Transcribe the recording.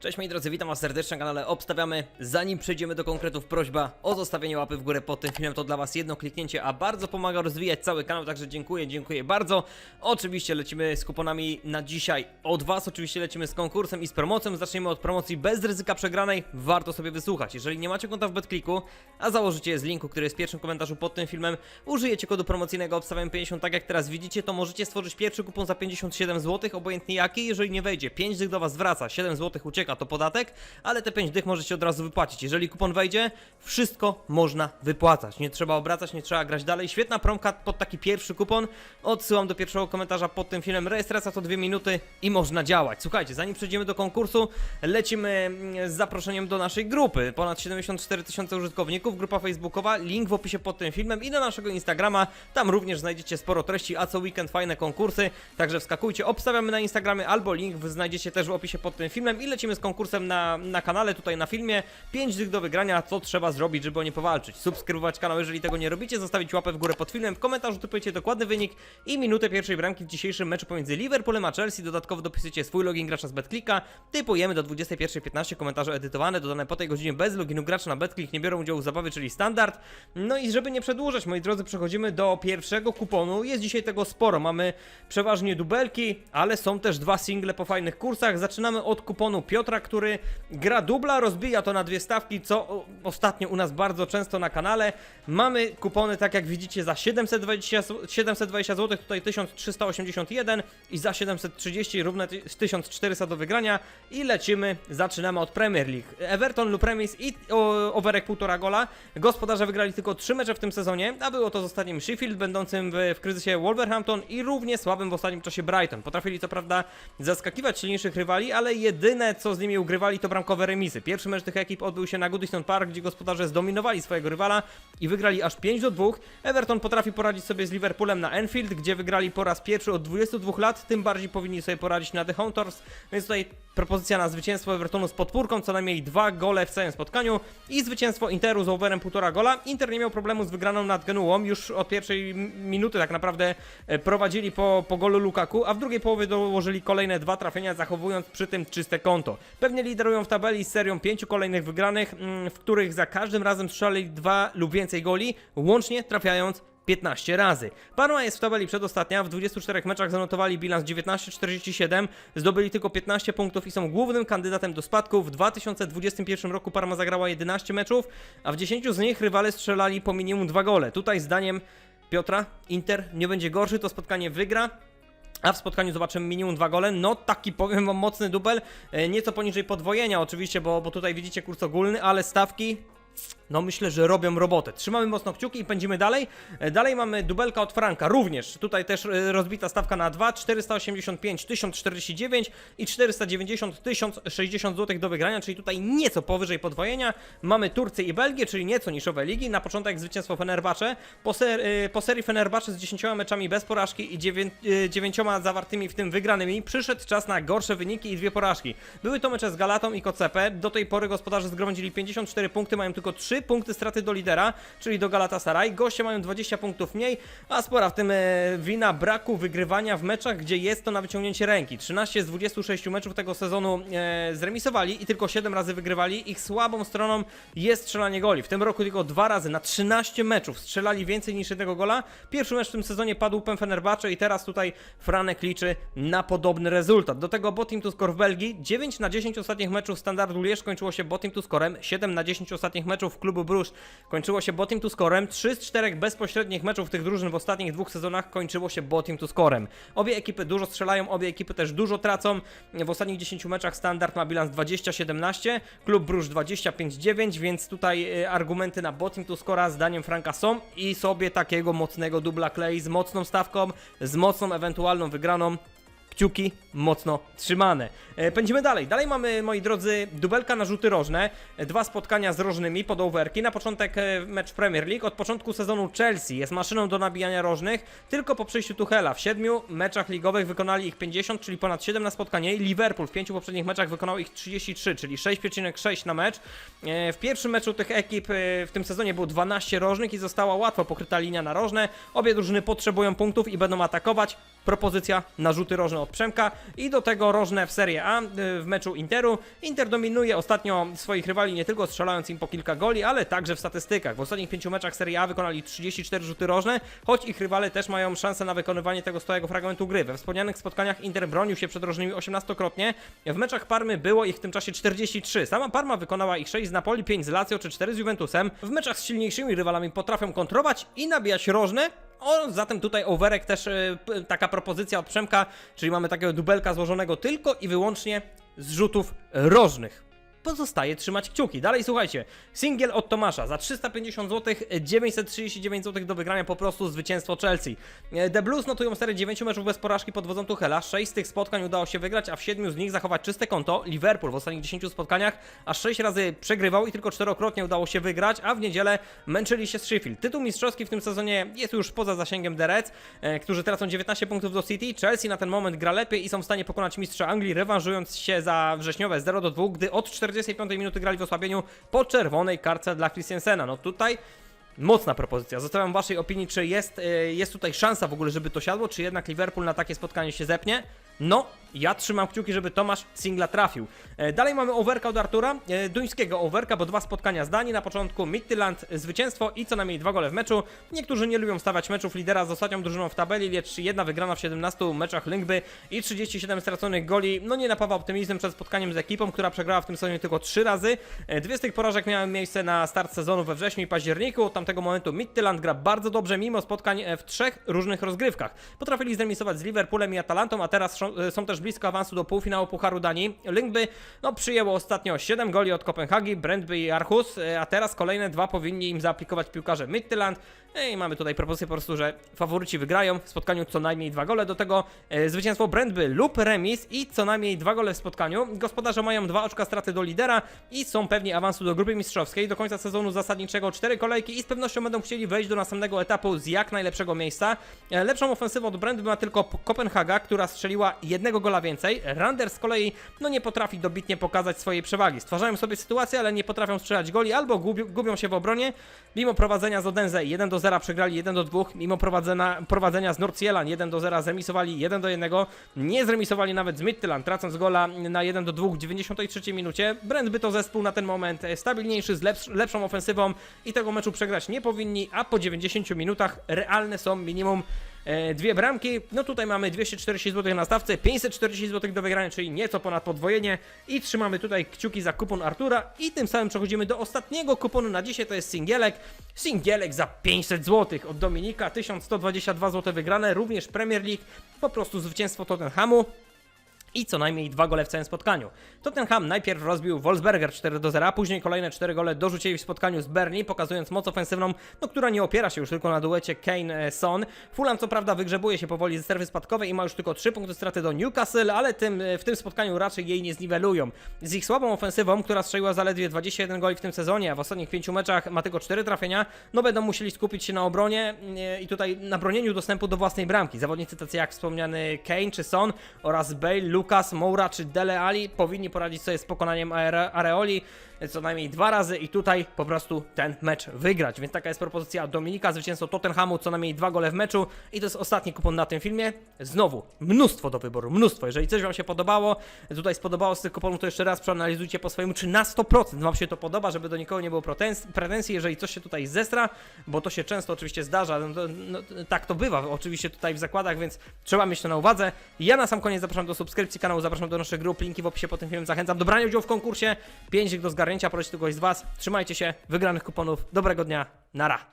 Cześć moi drodzy, witam was serdecznie na kanale Obstawiamy. Zanim przejdziemy do konkretów, prośba o zostawienie łapy w górę pod tym filmem. To dla was jedno kliknięcie, a bardzo pomaga rozwijać cały kanał, także dziękuję, dziękuję bardzo. Oczywiście lecimy z kuponami na dzisiaj od was, oczywiście lecimy z konkursem i z promocją. Zaczniemy od promocji bez ryzyka przegranej, warto sobie wysłuchać. Jeżeli nie macie konta w BetClicku, a założycie je z linku, który jest w pierwszym komentarzu pod tym filmem, użyjecie kodu promocyjnego Obstawiam 50, tak jak teraz widzicie, to możecie stworzyć pierwszy kupon za 57 zł, obojętnie jaki, jeżeli nie wejdzie. 5 dych do was wraca, 7 zł ucieka, to podatek, ale te 5 dych możecie od razu wypłacić. Jeżeli kupon wejdzie, wszystko można wypłacać. Nie trzeba obracać, nie trzeba grać dalej. Świetna promka pod taki pierwszy kupon. Odsyłam do pierwszego komentarza pod tym filmem. Rejestracja to 2 minuty i można działać. Słuchajcie, zanim przejdziemy do konkursu, lecimy mm, z zaproszeniem do naszej grupy. Ponad 74 tysiące użytkowników, grupa facebookowa, link w opisie pod tym filmem i do naszego Instagrama. Tam również znajdziecie sporo treści, a co weekend fajne konkursy, także wskakujcie, obstawiamy na Instagramie albo link znajdziecie też w opisie pod tym filmem i lecimy z konkursem na, na kanale, tutaj na filmie. 5 dych do wygrania, co trzeba zrobić, żeby o nie powalczyć. Subskrybować kanał, jeżeli tego nie robicie, zostawić łapę w górę pod filmem, w komentarzu typujcie dokładny wynik i minutę pierwszej bramki w dzisiejszym meczu pomiędzy Liverpoolem a Chelsea. Dodatkowo dopisujecie swój login gracza z BetClicka. Typujemy do 21.15 komentarze edytowane, dodane po tej godzinie bez loginu gracza na BetClick, nie biorą udziału w zabawie, czyli standard. No i żeby nie przedłużać, moi drodzy, przechodzimy do pierwszego kuponu. Jest dzisiaj tego sporo. Mamy przeważnie dubelki, ale są też dwa single po fajnych kursach. Zaczynamy od kuponu Piotra, który gra dubla, rozbija to na dwie stawki, co ostatnio u nas bardzo często na kanale. Mamy kupony, tak jak widzicie, za 720, s- 720 zł, tutaj 1381 i za 730 równe ty- 1400 do wygrania. I lecimy, zaczynamy od Premier League. Everton lub remis i overek 1,5 gola. Gospodarze wygrali tylko 3 mecze w tym sezonie, a było to z ostatnim Sheffield, będącym w, w kryzysie Wolverhampton i równie słabym w ostatnim czasie Brighton. Potrafili co prawda zaskakiwać silniejszych rywali, ale jedyne co z nimi ugrywali to bramkowe remisy. Pierwszy mecz tych ekip odbył się na Goodison Park, gdzie gospodarze zdominowali swojego rywala i wygrali aż 5 do 2. Everton potrafi poradzić sobie z Liverpoolem na Enfield, gdzie wygrali po raz pierwszy od 22 lat, tym bardziej powinni sobie poradzić na The Hunters, więc tutaj propozycja na zwycięstwo Evertonu z podpórką, co najmniej dwa gole w całym spotkaniu i zwycięstwo Interu z overem 1,5 gola. Inter nie miał problemu z wygraną nad Genuą, już od pierwszej minuty tak naprawdę e, prowadzili po, po golu Lukaku, a w drugiej połowie dołożyli kolejne dwa trafienia, zachowując przy tym czyste konto. Pewnie liderują w tabeli z serią pięciu kolejnych wygranych, mm, w których za każdym razem strzelali dwa lub więcej goli, łącznie trafiając 15 razy. Parma jest w tabeli przedostatnia, w 24 meczach zanotowali bilans 19-47, zdobyli tylko 15 punktów i są głównym kandydatem do spadku. W 2021 roku Parma zagrała 11 meczów, a w 10 z nich rywale strzelali po minimum 2 gole. Tutaj zdaniem Piotra Inter nie będzie gorszy, to spotkanie wygra. A w spotkaniu zobaczymy minimum dwa gole. No taki powiem wam mocny dubel. E, Nieco poniżej podwojenia oczywiście, bo, bo tutaj widzicie kurs ogólny, ale stawki no myślę, że robią robotę. Trzymamy mocno kciuki i pędzimy dalej. E, Dalej mamy dubelka od Franka, również. Tutaj też e, rozbita stawka na 2, 485 1049 i 490 1060 zł do wygrania, czyli tutaj nieco powyżej podwojenia. Mamy Turcję i Belgię, czyli nieco niszowe ligi. Na początek zwycięstwo Fenerbahce. Po, ser, e, po serii Fenerbahce z 10 meczami bez porażki i 9, 9 zawartymi w tym wygranymi przyszedł czas na gorsze wyniki i dwie porażki. Były to mecze z Galatą i Kocepe. Do tej pory gospodarze zgromadzili 54 punkty, mają tylko 3 punkty straty do lidera, czyli do Galatasaray. Goście mają 20 punktów mniej, a spora w tym e, wina braku wygrywania w meczach, gdzie jest to na wyciągnięcie ręki. 13 z 26 meczów tego sezonu e, zremisowali i tylko 7 razy wygrywali. Ich słabą stroną jest strzelanie goli. W tym roku tylko dwa razy na 13 meczów strzelali więcej niż jednego gola. Pierwszy mecz w tym sezonie padł Pem Fenerbahce i teraz tutaj Franek liczy na podobny rezultat. Do tego Botim to score w Belgii. 9 na 10 ostatnich meczów standardu Lierz kończyło się Botim to scorem. 7 na 10 ostatnich meczów klubu Bruges kończyło się Botim to scorem. 3 z 4 bezpośrednich meczów tych drużyn w ostatnich dwóch sezonach kończyło się Botim to scorem. Obie ekipy dużo strzelają, obie ekipy też dużo tracą. W ostatnich 10 meczach standard ma bilans 20-17, klub Bruges 25-9, więc tutaj e, argumenty na Botim to scora zdaniem Franka są i sobie takiego mocnego dubla klei z mocną stawką, z mocną ewentualną wygraną kciuki mocno trzymane. E, Pędzimy dalej. Dalej mamy, moi drodzy, dubelka na rzuty rożne. E, Dwa spotkania z rożnymi pod overki. Na początek e, mecz Premier League. Od początku sezonu Chelsea jest maszyną do nabijania rożnych. Tylko po przyjściu Tuchela w siedmiu meczach ligowych wykonali ich 50, czyli ponad 7 na spotkanie. I Liverpool w pięciu poprzednich meczach wykonał ich 33, czyli 6,6 na mecz. W pierwszym meczu tych ekip w tym sezonie było 12 rożnych i została łatwo pokryta linia na rożne. Obie drużyny potrzebują punktów i będą atakować. Propozycja na rzuty rożne od Przemka i do tego rożne w Serie A y, w meczu Interu. Inter dominuje ostatnio swoich rywali nie tylko strzelając im po kilka goli, ale także w statystykach. W ostatnich pięciu meczach Serie A wykonali 34 rzuty rożne, choć ich rywale też mają szansę na wykonywanie tego stałego fragmentu gry. We wspomnianych spotkaniach Inter bronił się przed rożnymi 18-krotnie. W meczach Parmy było ich w tym czasie 43. Sama Parma wykonała ich 6 z Napoli, 5 z Lazio czy 4 z Juventusem. W meczach z silniejszymi rywalami potrafią kontrować i nabijać rożne. O, zatem tutaj overek też p- taka propozycja od Przemka, czyli mamy takiego dubelka złożonego tylko i wyłącznie z rzutów rożnych. Pozostaje trzymać kciuki. Dalej słuchajcie. Singiel od Tomasza za 350 zł, 939 zł do wygrania po prostu zwycięstwo Chelsea. E, The Blues notują serię 9 meczów bez porażki pod wodzą Tuchela. 6 z tych spotkań udało się wygrać, a w 7 z nich zachować czyste konto. Liverpool w ostatnich 10 spotkaniach aż 6 razy przegrywał i tylko czterokrotnie udało się wygrać, a w niedzielę męczyli się z Sheffield. Tytuł mistrzowski w tym sezonie jest już poza zasięgiem The Reds, e, którzy tracą 19 punktów do City. Chelsea na ten moment gra lepiej i są w stanie pokonać mistrza Anglii, rewanżując się za wrześniowe 0 do 2, gdy od 45 minuty grali w osłabieniu po czerwonej karce dla Christensena. No tutaj Mocna propozycja. Zostawiam waszej opinii, czy jest, e, jest tutaj szansa w ogóle, żeby to siadło, czy jednak Liverpool na takie spotkanie się zepnie. No, ja trzymam kciuki, żeby Tomasz Singla trafił. E, Dalej mamy overka od Artura, e, duńskiego overka, bo dwa spotkania zdani. Na początku Midtjylland zwycięstwo i co najmniej dwa gole w meczu. Niektórzy nie lubią stawiać meczów lidera z ostatnią drużyną w tabeli, lecz jedna wygrana w 17 meczach Lyngby i 37 straconych goli. No nie napawa optymizmem przed spotkaniem z ekipą, która przegrała w tym sezonie tylko trzy razy. E, Dwie z tych porażek miały miejsce na start sezonu we wrześniu i październiku. Od tamtego momentu Midtjylland gra bardzo dobrze, mimo spotkań e, w trzech różnych rozgrywkach. Potrafili zremisować z Liverpoolem i Atalantą, a teraz są- e, są też blisko awansu do półfinału Pucharu Danii. Lyngby no, przyjęło ostatnio 7 goli od Kopenhagi, Brentby i Arhus, e, a teraz kolejne dwa powinni im zaaplikować piłkarze Midtjylland. I mamy tutaj propozycję po prostu, że faworyci wygrają w spotkaniu co najmniej dwa gole. Do tego zwycięstwo Brentby lub remis i co najmniej dwa gole w spotkaniu. Gospodarze mają dwa oczka straty do lidera i są pewni awansu do grupy mistrzowskiej. Do końca sezonu zasadniczego cztery kolejki i z będą chcieli wejść do następnego etapu z jak najlepszego miejsca. E, Lepszą ofensywą od Brentby ma tylko Kopenhaga, która strzeliła jednego gola więcej. Randers z kolei no nie potrafi dobitnie pokazać swojej przewagi. Stwarzają sobie sytuację, ale nie potrafią strzelać goli albo gubią, się w obronie. Mimo prowadzenia z Odense 1 do 0 przegrali 1 do 2, mimo prowadzenia, prowadzenia z Nordsjelan 1 do 0 zremisowali 1 do 1, nie zremisowali nawet z Midtjylland, tracąc gola na 1 do 2 w 93 minucie. Brentby to zespół na ten moment e, stabilniejszy, z lepsz, lepszą ofensywą i tego meczu przegrać nie powinni, a po 90 minutach realne są minimum E, dwie bramki, no tutaj mamy 240 zł na stawce, 540 zł do wygrania, czyli nieco ponad podwojenie. I trzymamy tutaj kciuki za kupon Artura. I tym samym przechodzimy do ostatniego kuponu na dzisiaj, to jest singielek, singielek za 500 zł od Dominika, 1122 zł wygrane, również Premier League, po prostu zwycięstwo Tottenhamu i co najmniej dwa gole w całym spotkaniu. Tottenham najpierw rozbił Wolfsberger 4 do 0, a później kolejne 4 gole dorzucili w spotkaniu z Bernie, pokazując moc ofensywną, no, która nie opiera się już tylko na duecie Kane-Son. Fulham co prawda wygrzebuje się powoli ze strefy spadkowej i ma już tylko 3 punkty straty do Newcastle, ale tym, w tym spotkaniu raczej jej nie zniwelują. Z ich słabą ofensywą, która strzeliła zaledwie 21 goli w tym sezonie, a w ostatnich 5 meczach ma tylko 4 trafienia, no będą musieli skupić się na obronie e, i tutaj na bronieniu dostępu do własnej bramki. Zawodnicy tacy jak wspomniany Kane czy Son oraz Bale, Lucas, Moura czy Dele Ali powinni poradzić sobie z pokonaniem Are- Areoli co najmniej dwa razy i tutaj po prostu ten mecz wygrać. Więc taka jest propozycja Dominika, zwycięstwo Tottenhamu, co najmniej dwa gole w meczu i to jest ostatni kupon na tym filmie. Znowu, mnóstwo do wyboru, mnóstwo. Jeżeli coś Wam się podobało, tutaj spodobało z tych kuponów, to jeszcze raz przeanalizujcie po swojemu, czy na 100% Wam się to podoba, żeby do nikogo nie było pretens- pretensji, jeżeli coś się tutaj zestra, bo to się często oczywiście zdarza, no, to, no, tak to bywa oczywiście tutaj w zakładach, więc trzeba mieć to na uwadze. Ja na sam koniec zapraszam do subskrypcji kanału, zapraszam do naszych grup, linki w opisie pod tym filmem, zachęcam do brania udziału w konkursie, 5 do zgarnięcia, proszę kogoś z Was, trzymajcie się, wygranych kuponów, dobrego dnia, nara.